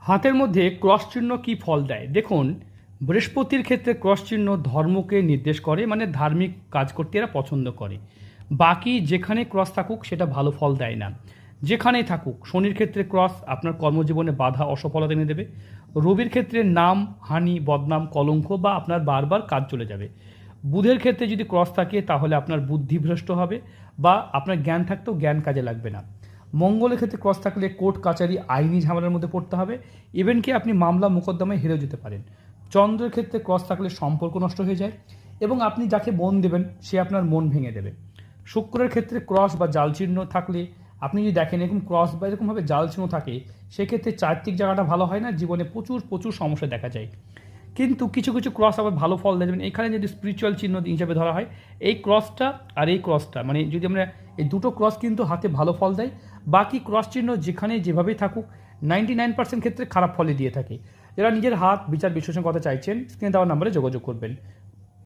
হাতের মধ্যে ক্রস চিহ্ন কি ফল দেয়? দেখুন, বৃহস্পতির ক্ষেত্রে ক্রস চিহ্ন ধর্মকে নির্দেশ করে মানে ধার্মিক কাজ করতে এরা পছন্দ করে। বাকি যেখানে ক্রস থাকুক, সেটা ভালো ফল দেয় না। যেখানেই থাকুক, শনির ক্ষেত্রে ক্রস আপনার কর্মজীবনে বাধা, অসফলতা এনে দেবে। রবির ক্ষেত্রে নাম, হানি, বদনাম, কলঙ্ক বা আপনার বারবার কাজ চলে যাবে। বুধের ক্ষেত্রে যদি ক্রস থাকে, তাহলে আপনার বুদ্ধিভ্রষ্ট হবে বা আপনার জ্ঞান থাকতেও জ্ঞান কাজে লাগবে না। মঙ্গলের ক্ষেত্রে ক্রস থাকলে কোর্ট, কাচারি আইনি ঝামেলার মধ্যে পড়তে হবে। ইভেন কি আপনি মামলা মোকদ্দমায় হেরেও যেতে পারেন। চন্দ্রের ক্ষেত্রে ক্রস থাকলে সম্পর্ক নষ্ট হয়ে যায় এবং আপনি যাকে মন দেবেন, সে আপনার মন ভেঙে দেবে। শুক্রের ক্ষেত্রে ক্রস বা জাল চিহ্ন থাকলে আপনি যদি দেখেন এরকম ক্রস বা এরকমভাবে জাল চিহ্ন থাকে, সেক্ষেত্রে চারিত্রিক জায়গাটা ভালো হয় না, জীবনে প্রচুর প্রচুর সমস্যা দেখা যায়। কিন্তু কিছু কিছু ক্রস আবার ভালো ফল যেমন এখানে যদি স্পিরিচুয়াল চিহ্ন হিসাবে ধরা হয়, এই ক্রসটা আর এই ক্রসটা মানে যদি আমরা এই দুটো ক্রস কিন্তু হাতে ভালো ফল দেয়। বাকি ক্রস চিহ্ন যেখানে যেভাবেই থাকুক নাইনটি নাইন পার্সেন্ট ক্ষেত্রে খারাপ ফলে দিয়ে থাকে। যারা নিজের হাত বিচার বিশ্লেষণ করতে চাইছেন স্ক্রিনে দেওয়ার নাম্বারে যোগাযোগ করবেন।